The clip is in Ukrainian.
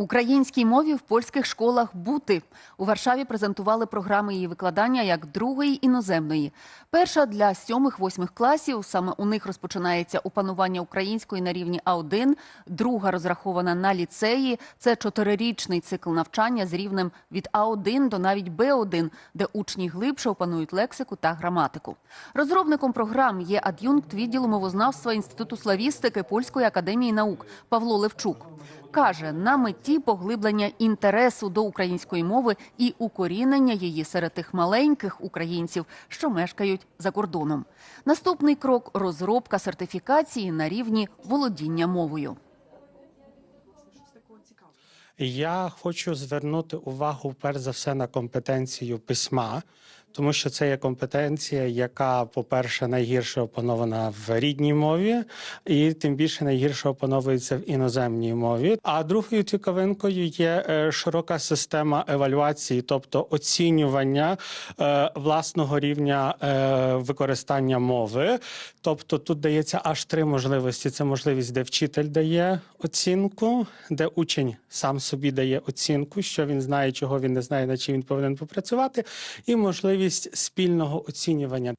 Українській мові в польських школах бути у Варшаві презентували програми її викладання як другої іноземної. Перша для сьомих-восьмих класів. Саме у них розпочинається опанування української на рівні А1, друга розрахована на ліцеї. Це чотирирічний цикл навчання з рівнем від А1 до навіть Б1, де учні глибше опанують лексику та граматику. Розробником програм є ад'юнкт відділу мовознавства Інституту славістики Польської академії наук Павло Левчук. Каже, на меті поглиблення інтересу до української мови і укорінення її серед тих маленьких українців, що мешкають за кордоном. Наступний крок розробка сертифікації на рівні володіння мовою. Я хочу звернути увагу перш за все на компетенцію письма, тому що це є компетенція, яка, по-перше, найгірше опанована в рідній мові, і тим більше найгірше опановується в іноземній мові. А другою цікавинкою є е, широка система евалюації, тобто оцінювання е, власного рівня е, використання мови. Тобто тут дається аж три можливості: це можливість, де вчитель дає оцінку, де учень сам собі дає оцінку, що він знає, чого він не знає, над чим він повинен попрацювати, і можливість спільного оцінювання.